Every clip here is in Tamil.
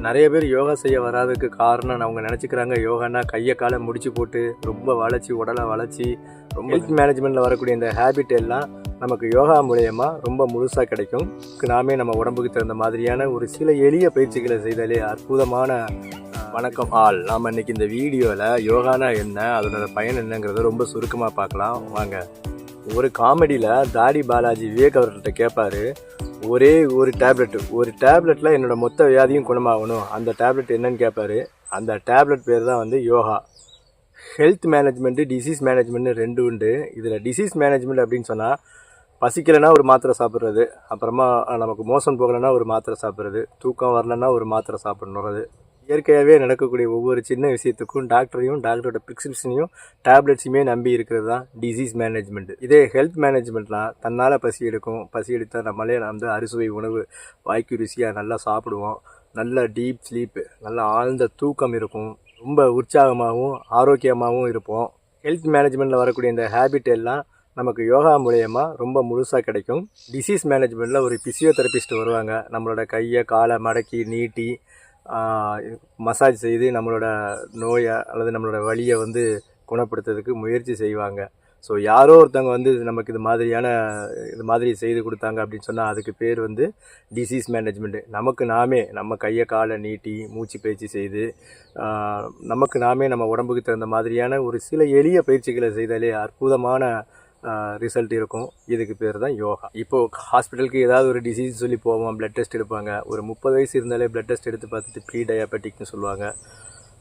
நிறைய பேர் யோகா செய்ய வராததுக்கு காரணம் அவங்க நினச்சிக்கிறாங்க யோகான்னா கையை காலை முடிச்சு போட்டு ரொம்ப வளைச்சி உடலை வளைச்சி ரொம்ப ஹெல்த் மேனேஜ்மெண்ட்டில் வரக்கூடிய இந்த ஹேபிட் எல்லாம் நமக்கு யோகா மூலயமா ரொம்ப முழுசாக கிடைக்கும். நாமே நம்ம உடம்புக்கு தகுந்த மாதிரியான ஒரு சில எளிய பயிற்சிகளை செய்தாலே அற்புதமான வணக்கம் ஆள் நாம் இன்னைக்கு இந்த வீடியோவில் யோகானா என்ன அதனோட பயன் என்னங்கிறத ரொம்ப சுருக்கமாக பார்க்கலாம். வாங்க. ஒரு காமெடியில் தாடி பாலாஜி விவேக் அவர்கிட்ட கேட்பாரு ஒரே ஒரு டேப்லெட் ஒரு டேப்லெட்டில் என்னோட மொத்த வியாதியும் குணமாகணும். அந்த டேப்லெட் என்னன்னு கேட்பாரு அந்த டேப்லெட் பேர் தான் வந்து யோகா. ஹெல்த் மேனேஜ்மெண்ட்டு டிசீஸ் மேனேஜ்மெண்ட்னு ரெண்டு உண்டு. இதில் டிசீஸ் மேனேஜ்மெண்ட் அப்படின்னு சொன்னால் பசிக்கலைன்னா ஒரு மாத்திரை சாப்பிட்றது. அப்புறமா நமக்கு மோசம் போகலைன்னா ஒரு மாத்திரை சாப்பிட்றது. தூக்கம் வரலன்னா ஒரு மாத்திரை சாப்பிட்ணுறது இயற்கையாகவே நடக்கக்கூடிய ஒவ்வொரு சின்ன விஷயத்துக்கும் டாக்டரையும் டாக்டரோட ப்ரிஸ்கிரிப்ஷனையும் டேப்லெட்ஸையுமே நம்பி இருக்கிறது தான் டிசீஸ் மேனேஜ்மெண்ட். இதே ஹெல்த் மேனேஜ்மெண்ட்லாம் தன்னால் பசி எடுக்கும். பசி எடுத்தால் நம்மளே வந்து அறுசுவை உணவு வாய்க்கு ருசியாக நல்லா சாப்பிடுவோம். நல்ல டீப் ஸ்லீப்பு நல்ல ஆழ்ந்த தூக்கம் இருக்கும். ரொம்ப உற்சாகமாகவும் ஆரோக்கியமாகவும் இருப்போம். ஹெல்த் மேனேஜ்மெண்ட்டில் வரக்கூடிய இந்த ஹேபிட் எல்லாம் நமக்கு யோகா மூலயமா ரொம்ப முழுசாக கிடைக்கும். டிசீஸ் மேனேஜ்மெண்ட்டில் ஒரு ஃபிசியோதெரபிஸ்ட் வருவாங்க. நம்மளோட கையை காலை மடக்கி நீட்டி மசாஜ் செய்து நம்மளோட நோயை அல்லது நம்மளோட வழியை வந்து குணப்படுத்துறதுக்கு முயற்சி செய்வாங்க. ஸோ யாரோ ஒருத்தவங்க வந்து நமக்கு இது மாதிரியான இது மாதிரி செய்து கொடுத்தாங்க அப்படின்னு சொன்னால் அதுக்கு பேர் வந்து டிசீஸ் மேனேஜ்மெண்ட்டு நமக்கு நாமே நம்ம கையை காலை நீட்டி மூச்சு பயிற்சி செய்து நமக்கு நாமே நம்ம உடம்புக்கு தகுந்த மாதிரியான ஒரு சில எளிய பயிற்சிகளை செய்தாலே அற்புதமான ரிசல்ட் இருக்கும். இதுக்கு பேர் தான் யோகா. இப்போது ஹாஸ்பிட்டலுக்கு ஏதாவது ஒரு டிசீஸ் சொல்லி போவோம் ப்ளட் டெஸ்ட் எடுப்பாங்க. ஒரு முப்பது வயசு இருந்தாலே ப்ளட் டெஸ்ட் எடுத்து பார்த்துட்டு ப்ரீ டயாபெட்டிக்னு சொல்லுவாங்க.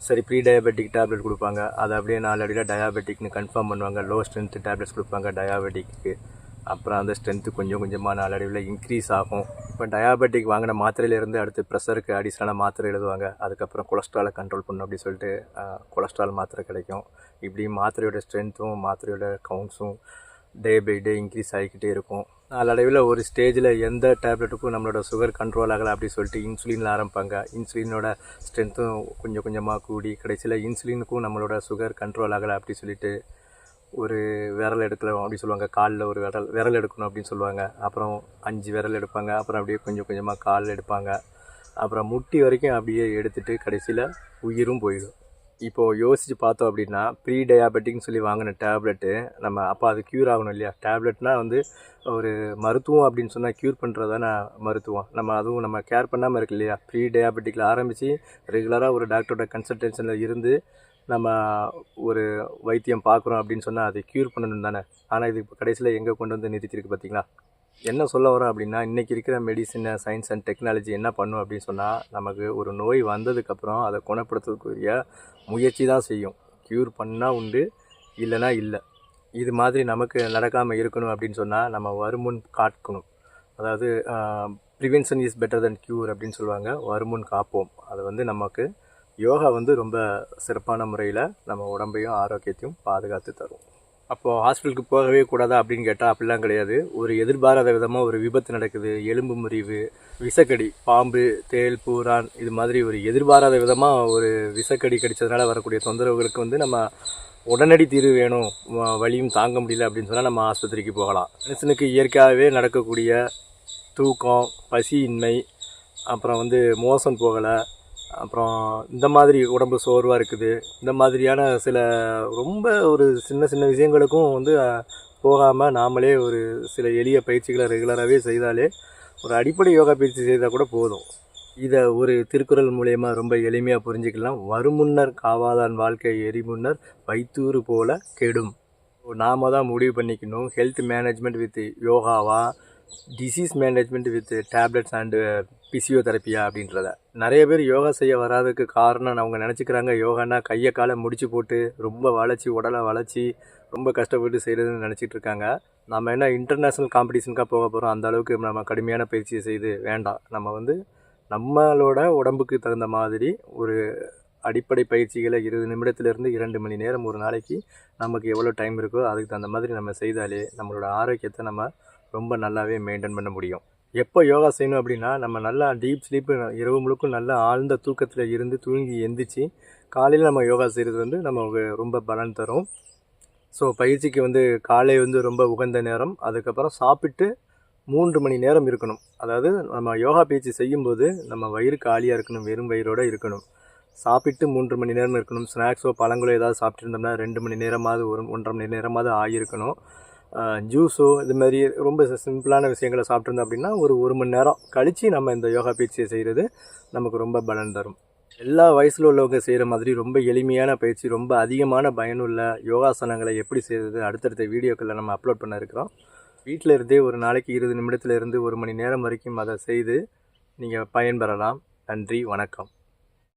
சரி ப்ரீ டயாபெட்டிக் டேப்லெட் கொடுப்பாங்க. அதை அப்படியே நாளடியில் டயாபெட்டிக்னு கன்ஃபார்ம் பண்ணுவாங்க. லோ ஸ்ட்ரென்த் டேப்லெட்ஸ் கொடுப்பாங்க டயாபெட்டிக்கு அப்புறம் அந்த ஸ்ட்ரென்த்து கொஞ்சம் கொஞ்சமாக நாளடைவில் இன்க்ரீஸ் ஆகும். இப்போ டயாபெட்டிக் வாங்கின மாத்திரையிலேருந்து அடுத்து ப்ரெஷருக்கு அடிஷனலாக மாத்திரை எழுதுவாங்க. அதுக்கப்புறம் கொலஸ்ட்ராலை கண்ட்ரோல் பண்ணும் அப்படின்னு சொல்லிட்டு கொலஸ்ட்ரால் மாத்திரை கிடைக்கும். இப்படி மாத்திரையோட ஸ்ட்ரென்த்தும் மாத்திரையோட கவுண்ட்ஸும் டே பை டே இன்க்ரீஸ் ஆகிக்கிட்டே இருக்கும். நாளடைவில் ஒரு ஸ்டேஜில் எந்த டேப்லெட்டுக்கும் நம்மளோட சுகர் கண்ட்ரோல் ஆகலை அப்படின்னு சொல்லிட்டு இன்சுலினில் ஆரம்பிப்பாங்க. இன்சுலினோட ஸ்ட்ரென்த்தும் கொஞ்சம் கொஞ்சமாக கூடி கடைசியில் இன்சுலினுக்கும் நம்மளோட சுகர் கண்ட்ரோல் ஆகலை அப்படின்னு சொல்லிட்டு ஒரு விரல் எடுக்கலாம் அப்படின்னு சொல்லுவாங்க. காலில் ஒரு விரல் விரல் எடுக்கணும் அப்படின்னு சொல்லுவாங்க. அப்புறம் அஞ்சு விரல் எடுப்பாங்க. அப்புறம் அப்படியே கொஞ்சம் கொஞ்சமாக கால் எடுப்பாங்க. அப்புறம் முட்டி வரைக்கும் அப்படியே எடுத்துகிட்டு கடைசியில் உயிரும் போயிடும். இப்போது யோசித்து பார்த்தோம் அப்படின்னா ப்ரீ டயாபெட்டிக்னு சொல்லி வாங்கின டேப்லெட்டு நம்ம அப்போ அது க்யூர் ஆகணும் இல்லையா? டேப்லெட்னால் வந்து ஒரு மருத்துவம் அப்படின்னு சொன்னால் க்யூர் பண்ணுறதான மருத்துவம். நம்ம அதுவும் நம்ம கேர் பண்ணாமல் இருக்கு இல்லையா? ப்ரீ டயாபெட்டிக்கில் ஆரம்பித்து ரெகுலராக ஒரு டாக்டரோட கன்சல்டேஷனில் இருந்து நம்ம ஒரு வைத்தியம் பார்க்குறோம் அப்படின்னு சொன்னால் அதை க்யூர் பண்ணணும் தானே ஆனால் இது இப்போ கடைசியில் எங்கே கொண்டு வந்து நிறுத்திருக்கு பார்த்தீங்களா? என்ன சொல்ல வரோம் அப்படின்னா இன்றைக்கி இருக்கிற மெடிசனை சயின்ஸ் அண்ட் டெக்னாலஜி என்ன பண்ணும் அப்படின்னு சொன்னால் நமக்கு ஒரு நோய் வந்ததுக்கப்புறம் அதை குணப்படுத்துறதுக்குரிய முயற்சி தான் செய்யும். க்யூர் பண்ணால் உண்டு இல்லைன்னா இல்லை. இது மாதிரி நமக்கு நடக்காமல் இருக்கணும் அப்படின்னு சொன்னால் நம்ம வருமுன் காட்கணும் அதாவது prevention is better then cure அப்படின்னு சொல்லுவாங்க. வருமுன் காப்போம். அது வந்து நமக்கு யோகா வந்து ரொம்ப சிறப்பான முறையில் நம்ம உடம்பையும் ஆரோக்கியத்தையும் பாதுகாத்து தரும். அப்போது ஹாஸ்பிட்டலுக்கு போகவே கூடாதா அப்படின்னு கேட்டால் அப்படிலாம் கிடையாது. ஒரு எதிர்பாராத விதமாக ஒரு விபத்து நடக்குது. எலும்பு முறிவு விஷக்கடி பாம்பு தேள் பூரான் இது மாதிரி ஒரு எதிர்பாராத விதமாக ஒரு விஷக்கடி கடித்ததுனால வரக்கூடிய தொந்தரவுகளுக்கு வந்து நம்ம உடனடி தீர்வு வேணும். வ- வலியும் தாங்க முடியல அப்படின்னு சொன்னால் நம்ம ஆஸ்பத்திரிக்கு போகலாம். மனுஷனுக்கு இயற்கையாகவே நடக்கக்கூடிய தூக்கம் பசியின்மை அப்புறம் வந்து மோசம் போகலை அப்புறம் இந்த மாதிரி உடம்பு சோர்வாக இருக்குது. இந்த மாதிரியான சில ரொம்ப ஒரு சின்ன சின்ன விஷயங்களுக்கும் வந்து போகாமல் நாமளே ஒரு சில எளிய பயிற்சிகளை ரெகுலராகவே செய்தாலே ஒரு அடிப்படை யோகா பயிற்சி செய்தால் கூட போதும். இதை ஒரு திருக்குறள் மூலயமா ரொம்ப எளிமையாக புரிஞ்சுக்கலாம். வருமுன்னர் காவாதான் வாழ்க்கை எரிமுன்னர் வைத்தூறு போல கெடும். நாம தான் முடிவு பண்ணிக்கணும். Health management with யோகாவா? Disease management with tablets and பிசியோதெரப்பியா அப்படின்றத. நிறைய பேர் யோகா செய்ய வராததுக்கு காரணம் அவங்க நினச்சிக்கிறாங்க யோகானா கையை காலை முடிச்சு போட்டு ரொம்ப வளைச்சி உடலை வளைச்சி ரொம்ப கஷ்டப்பட்டு செய்கிறதுன்னு நினச்சிட்டு இருக்காங்க. நம்ம என்ன இன்டர்நேஷ்னல் காம்படிஷனுக்காக போக போகிறோம் அந்த அளவுக்கு நம்ம கடுமையான பயிற்சியை செய்து வேண்டாம். நம்ம வந்து நம்மளோட உடம்புக்கு தகுந்த மாதிரி ஒரு அடிப்படை பயிற்சிகளை இருபது நிமிடத்துலேருந்து இரண்டு மணி நேரம் ஒரு நாளைக்கு நமக்கு எவ்வளோ டைம் இருக்கோ அதுக்கு தகுந்த மாதிரி நம்ம செய்தாலே நம்மளோட ஆரோக்கியத்தை நம்ம ரொம்ப நல்லாவே மெயின்டைன் பண்ண முடியும். எப்போ யோகா செய்யணும் அப்படின்னா நம்ம நல்லா டீப் ஸ்லீப்பு இரவு முழுக்கும் நல்லா ஆழ்ந்த தூக்கத்தில் இருந்து தூங்கி எந்திரிச்சு காலையில் நம்ம யோகா செய்கிறது வந்து நமக்கு ரொம்ப பலன் தரும். ஸோ பயிற்சிக்கு வந்து காலை வந்து ரொம்ப உகந்த நேரம் அதுக்கப்புறம் சாப்பிட்டு மூன்று மணி நேரம் இருக்கணும். அதாவது நம்ம யோகா பயிற்சி செய்யும்போது நம்ம வயிறு காலியாக இருக்கணும் வெறும் வயிறோடு இருக்கணும். சாப்பிட்டு மூன்று மணி நேரம் இருக்கணும். ஸ்நாக்ஸோ பழங்களோ ஏதாவது சாப்பிட்டுருந்தோம்னா ரெண்டு மணி நேரமாவது ஒரு ஒன்றரை மணி நேரமாவது ஆகியிருக்கணும். ஜூஸோ இது மாதிரி ரொம்ப சிம்பிளான விஷயங்களை சாப்பிட்ருந்தோம் அப்படின்னா ஒரு ஒரு மணி நேரம் கழித்து நம்ம இந்த யோகா பயிற்சியை செய்கிறது நமக்கு ரொம்ப பலன் தரும். எல்லா வயசில் உள்ளவங்க செய்கிற மாதிரி ரொம்ப எளிமையான பயிற்சி ரொம்ப அதிகமான பயனுள்ள யோகாசனங்களை எப்படி செய்கிறது அடுத்தடுத்த வீடியோக்களில் நம்ம அப்லோட் பண்ண இருக்கிறோம். வீட்டில் இருந்தே ஒரு நாளைக்கு இருபது நிமிடத்தில் இருந்து ஒரு மணி நேரம் வரைக்கும் அதை செய்து நீங்கள் பயன்பெறலாம். நன்றி வணக்கம்.